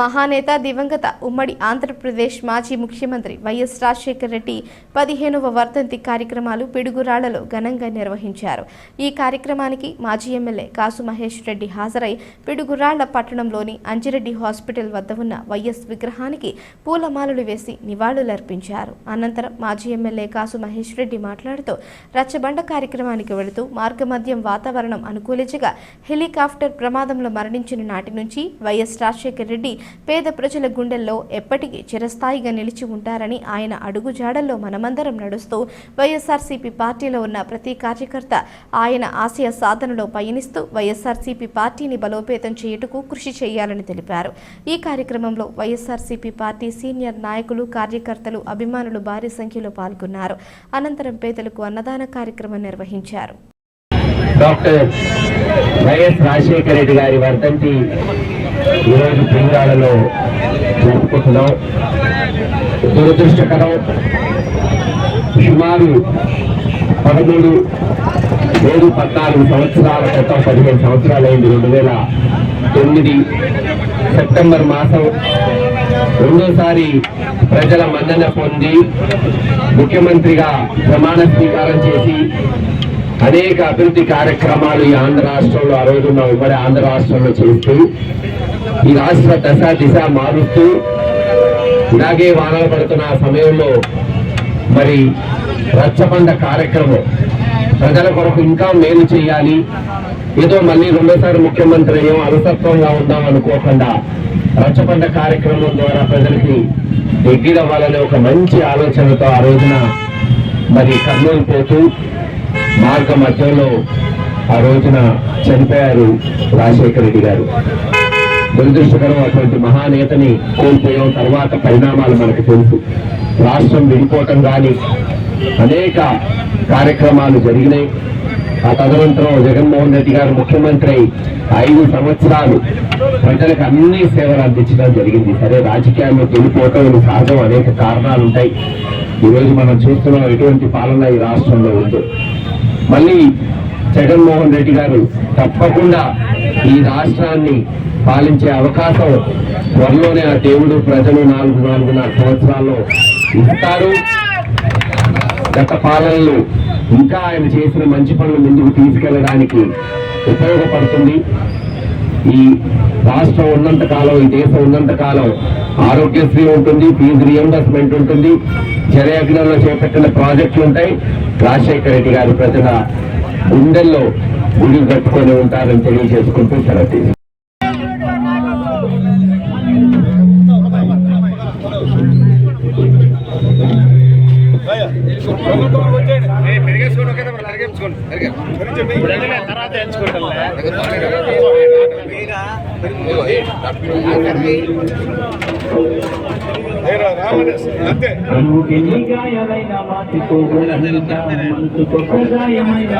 మహానేత దివంగత ఉమ్మడి ఆంధ్రప్రదేశ్ మాజీ ముఖ్యమంత్రి వైఎస్ రాజశేఖర రెడ్డి పదిహేనవ వర్ధంతి కార్యక్రమాలు పిడుగురాళ్ళలో ఘనంగా నిర్వహించారు. ఈ కార్యక్రమానికి మాజీ ఎమ్మెల్యే కాసు మహేష్ రెడ్డి హాజరై పిడుగురాళ్ళ పట్టణంలోని అంజిరెడ్డి హాస్పిటల్ వద్ద ఉన్న వైఎస్ విగ్రహానికి పూలమాలలు వేసి నివాళులర్పించారు. అనంతరం మాజీ ఎమ్మెల్యే కాసు మహేష్ రెడ్డి మాట్లాడుతూ రచ్చబండ కార్యక్రమానికి వెళుతూ మార్గమధ్యం వాతావరణం అనుకూలించగా హెలికాప్టర్ ప్రమాదంలో మరణించిన నాటి నుంచి వైఎస్ రాజశేఖర రెడ్డి పేద ప్రజల గుండెల్లో ఎప్పటికీ చిరస్థాయిగా నిలిచి ఉంటారని ఆయన అడుగుజాడల్లో మనమందరం నడుస్తూ వైఎస్ఆర్సీపీ పార్టీలో ఉన్న ప్రతి కార్యకర్త ఆయన ఆశయ సాధనలో పయనిస్తూ వైఎస్ఆర్సీపీ పార్టీని బలోపేతం చేయుటకు కృషి చేయాలని తెలిపారు. ఈ కార్యక్రమంలో వైఎస్ఆర్సీపీ పార్టీ సీనియర్ నాయకులు కార్యకర్తలు అభిమానులు భారీ సంఖ్యలో పాల్గొన్నారు. అనంతరం పేదలకు అన్నదాన కార్యక్రమం నిర్వహించారు. డాక్టర్ వైఎస్ రాజశేఖర రెడ్డి గారి వర్ధంతి ఈరోజు పింగాలలో జరుపుకుంటున్నాం. దురదృష్టకరం సుమారు పదమూడు ఏడు పద్నాలుగు సంవత్సరాల క్రితం పదిహేను సంవత్సరాలు అయింది రెండు వేల తొమ్మిది సెప్టెంబర్ మాసం. రెండోసారి ప్రజల మన్నన పొంది ముఖ్యమంత్రిగా ప్రమాణ స్వీకారం చేసి అనేక అభివృద్ధి కార్యక్రమాలు ఈ ఆంధ్ర రాష్ట్రంలో ఆ రోజున్న ఉమ్మడి ఆంధ్ర రాష్ట్రంలో చేస్తూ ఈ రాష్ట్ర దశ దిశ మారుస్తూ ఇలాగే వానలు పడుతున్న ఆ సమయంలో మరి రచ్చబండ కార్యక్రమం ప్రజల కొరకు ఇంకా మేలు చేయాలి. ఏదో మళ్ళీ రెండోసారి ముఖ్యమంత్రి ఏం అలసత్వంగా ఉందాం అనుకోకుండా రచ్చబండ కార్యక్రమం ద్వారా ప్రజలకి ఎగ్గిరవ్వాలనే ఒక మంచి ఆలోచనతో ఆ రోజున మరి కర్నూలు పోతూ మార్గ మధ్యంలో ఆ రోజున చనిపోయారు రాజశేఖర రెడ్డి గారు. దురదృష్టకరం అటువంటి మహానేతని కోల్పోయాం. తర్వాత పరిణామాలు మనకు తెలుసు. రాష్ట్రం విడిపోవటం కానీ అనేక కార్యక్రమాలు జరిగినాయి. ఆ తదనంతరం జగన్మోహన్ రెడ్డి గారు ముఖ్యమంత్రి అయి ఐదు సంవత్సరాలు ప్రజలకు అన్ని సేవలు అందించడం జరిగింది. సరే రాజకీయాల్లో వెళ్ళిపోవటం సహజం. అనేక కారణాలు ఉంటాయి. ఈరోజు మనం చూస్తున్నాం ఎటువంటి పాలన ఈ రాష్ట్రంలో ఉందో. మళ్ళీ జగన్మోహన్ రెడ్డి గారు తప్పకుండా ఈ రాష్ట్రాన్ని పాలించే అవకాశం త్వరలోనే ఆ దేవుడు ప్రజలు నాలుగు నాలుగున్నర సంవత్సరాల్లో ఇస్తారు. గత పాలనలు ఇంకా ఆయన చేసిన మంచి పనులు ముందుకు తీసుకెళ్ళడానికి ఉపయోగపడుతుంది. ఈ రాష్ట్రం ఉన్నంత కాలం ఈ దేశం ఉన్నంత కాలం ఆరోగ్యశ్రీ ఉంటుంది ఫీజు రియంబర్స్మెంట్ ఉంటుంది. జలయజ్ఞంలో చేపట్టిన ప్రాజెక్టులు ఉంటాయి. రాజశేఖర రెడ్డి గారు ప్రజల గుండెల్లో గుడి కట్టుకొని ఉంటారని తెలియజేసుకుంటూ సెలవు అంతే కనుకెన్ని మనసు కొత్త గాయమైన